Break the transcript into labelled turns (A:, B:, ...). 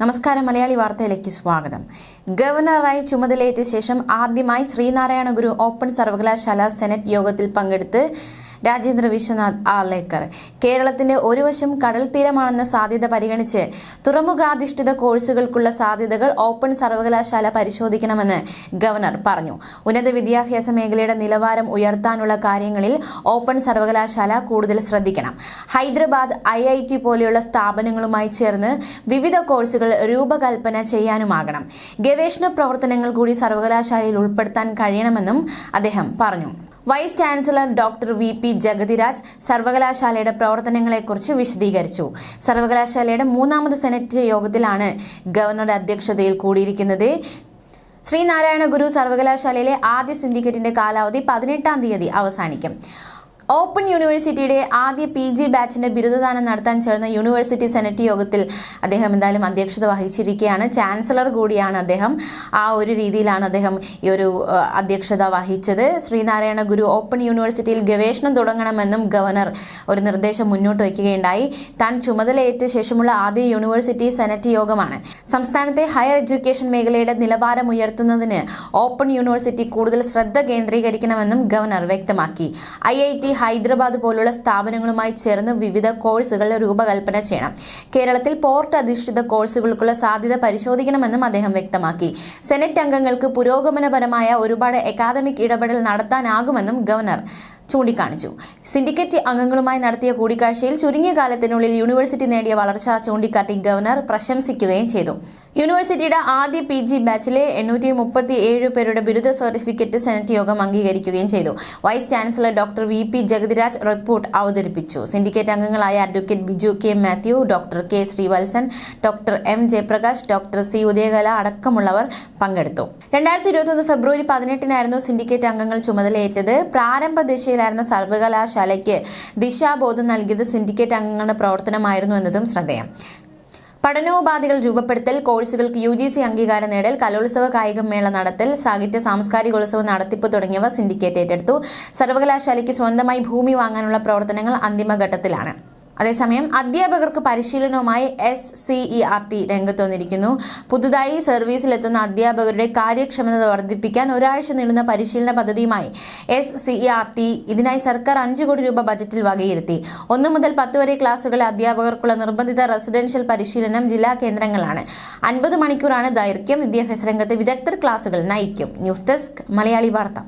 A: നമസ്കാരം മലയാളി വാർത്തയിലേക്ക് സ്വാഗതം. ഗവർണറായി ചുമതലയേറ്റ ശേഷം ആദ്യമായി ശ്രീനാരായണ ഗുരു ഓപ്പൺ സർവകലാശാല സെനറ്റ് യോഗത്തിൽ പങ്കെടുത്ത് രാജേന്ദ്ര വിശ്വനാഥ് ആർലേക്കർ കേരളത്തിന്റെ ഒരു വശം കടൽ തീരമാണെന്ന സാധ്യത പരിഗണിച്ച് തുറമുഖാധിഷ്ഠിത കോഴ്സുകൾക്കുള്ള സാധ്യതകൾ ഓപ്പൺ സർവകലാശാല പരിശോധിക്കണമെന്ന് ഗവർണർ പറഞ്ഞു. ഉന്നത വിദ്യാഭ്യാസ മേഖലയുടെ നിലവാരം ഉയർത്താനുള്ള കാര്യങ്ങളിൽ ഓപ്പൺ സർവകലാശാല കൂടുതൽ ശ്രദ്ധിക്കണം. ഹൈദരാബാദ് ഐ പോലെയുള്ള സ്ഥാപനങ്ങളുമായി ചേർന്ന് വിവിധ കോഴ്സുകൾ രൂപകൽപ്പന ചെയ്യാനുമാകണം. ഗവേഷണ പ്രവർത്തനങ്ങൾ കൂടി സർവകലാശാലയിൽ ഉൾപ്പെടുത്താൻ കഴിയണമെന്നും അദ്ദേഹം പറഞ്ഞു. Vice chancellor doctor V P Jagathiraj സർവകലാശാലയുടെ പ്രവർത്തനങ്ങളെക്കുറിച്ച് വിശദീകരിച്ചു. സർവകലാശാലയുടെ മൂന്നാമത് സെനറ്റ് യോഗത്തിലാണ് ഗവർണറുടെ അധ്യക്ഷതയിൽ കൂടിയിരിക്കുന്നത്. ശ്രീനാരായണ ഗുരു സർവകലാശാലയിലെ ആദ്യ സിൻഡിക്കേറ്റിന്റെ കാലാവധി പതിനെട്ടാം തീയതി അവസാനിക്കും. ഓപ്പൺ യൂണിവേഴ്സിറ്റിയുടെ ആദ്യ പി ജി ബാച്ചിന്റെ ബിരുദദാനം നടത്താൻ ചേർന്ന യൂണിവേഴ്സിറ്റി സെനറ്റ് യോഗത്തിൽ അദ്ദേഹം എന്തായാലും അധ്യക്ഷത വഹിച്ചിരിക്കുകയാണ്. ചാൻസലർ കൂടിയാണ് അദ്ദേഹം. ആ ഒരു രീതിയിലാണ് അദ്ദേഹം ഈ ഒരു അധ്യക്ഷത വഹിച്ചത്. ശ്രീനാരായണ ഗുരു ഓപ്പൺ യൂണിവേഴ്സിറ്റിയിൽ ഗവേഷണം തുടങ്ങണമെന്നും ഗവർണർ ഒരു നിർദ്ദേശം മുന്നോട്ട് വയ്ക്കുകയുണ്ടായി. താൻ ചുമതലയേറ്റ ശേഷമുള്ള ആദ്യ യൂണിവേഴ്സിറ്റി സെനറ്റ് യോഗമാണ്. സംസ്ഥാനത്തെ ഹയർ എഡ്യൂക്കേഷൻ മേഖലയുടെ നിലവാരം ഉയർത്തുന്നതിന് ഓപ്പൺ യൂണിവേഴ്സിറ്റി കൂടുതൽ ശ്രദ്ധ കേന്ദ്രീകരിക്കണമെന്നും ഗവർണർ വ്യക്തമാക്കി. ഐ ഐ ടി ഹൈദരാബാദ് പോലുള്ള സ്ഥാപനങ്ങളുമായി ചേർന്ന് വിവിധ കോഴ്സുകൾ രൂപകൽപ്പന ചെയ്യണം. കേരളത്തിൽ പോർട്ട് അധിഷ്ഠിത കോഴ്സുകൾക്കുള്ള സാധ്യത പരിശോധിക്കണമെന്നും അദ്ദേഹം വ്യക്തമാക്കി. സെനറ്റ് അംഗങ്ങൾക്ക് പുരോഗമനപരമായ ഒരുപാട് അക്കാദമിക് ഇടപെടൽ നടത്താനാകുമെന്നും ഗവർണർ ചൂണ്ടിക്കാണിച്ചു. സിൻഡിക്കേറ്റ് അംഗങ്ങളുമായി നടത്തിയ കൂടിക്കാഴ്ചയിൽ ചുരുങ്ങിയ കാലത്തിനുള്ളിൽ യൂണിവേഴ്സിറ്റി നേടിയ വളർച്ച ചൂണ്ടിക്കാട്ടി ഗവർണർ പ്രശംസിക്കുകയും ചെയ്തു. യൂണിവേഴ്സിറ്റിയുടെ ആദ്യ പി ജി ബാച്ചിലെ എണ്ണൂറ്റി മുപ്പത്തി ഏഴ് പേരുടെ ബിരുദ സർട്ടിഫിക്കറ്റ് സെനറ്റ് യോഗം അംഗീകരിക്കുകയും ചെയ്തു. Vice chancellor doctor V P Jagathiraj report അവതരിപ്പിച്ചു. സിൻഡിക്കേറ്റ് അംഗങ്ങളായ advocate Biju K Mathew doctor K Sreevalsan doctor M Jayaprakash doctor C Udayakala അടക്കമുള്ളവർ പങ്കെടുത്തു. രണ്ടായിരത്തി ഇരുപത്തൊന്ന് ഫെബ്രുവരി പതിനെട്ടിനായിരുന്നു സിൻഡിക്കേറ്റ് അംഗങ്ങൾ ചുമതലയേറ്റത്. പ്രാരംഭ ദിശയിലായിരുന്ന സർവകലാശാലയ്ക്ക് ദിശാബോധം നൽകിയത് സിൻഡിക്കേറ്റ് അംഗങ്ങളുടെ പ്രവർത്തനമായിരുന്നു എന്നതും ശ്രദ്ധേയം. പഠനോപാധികൾ രൂപപ്പെടുത്തൽ കോഴ്സുകൾക്ക് യു ജി സി അംഗീകാരം നേടൽ കലോത്സവ കായികമേള നടത്തൽ സാഹിത്യ സാംസ്കാരികോത്സവ നടത്തിപ്പ് തുടങ്ങിയവ സിൻഡിക്കേറ്റ് ഏറ്റെടുത്തു. സർവകലാശാലയ്ക്ക് സ്വന്തമായി ഭൂമി വാങ്ങാനുള്ള പ്രവർത്തനങ്ങൾ അന്തിമഘട്ടത്തിലാണ്. അതേസമയം അധ്യാപകർക്ക് പരിശീലനവുമായി S C E R T രംഗത്ത് വന്നിരിക്കുന്നു. പുതുതായി സർവീസിലെത്തുന്ന അധ്യാപകരുടെ കാര്യക്ഷമത വർദ്ധിപ്പിക്കാൻ ഒരാഴ്ച നീളുന്ന പരിശീലന പദ്ധതിയുമായി S C E R T ഇതിനായി സർക്കാർ അഞ്ച് കോടി രൂപ ബജറ്റിൽ വകയിരുത്തി. ഒന്ന് മുതൽ പത്ത് വരെ ക്ലാസ്സുകളിലെ അധ്യാപകർക്കുള്ള നിർബന്ധിത റെസിഡൻഷ്യൽ പരിശീലനം ജില്ലാ കേന്ദ്രങ്ങളാണ്. അൻപത് മണിക്കൂറാണ് ദൈർഘ്യം. വിദ്യാഭ്യാസ രംഗത്തെ വിദഗ്ധർ ക്ലാസുകൾ നയിക്കും. ന്യൂസ് ഡെസ്ക് മലയാളി വാർത്ത.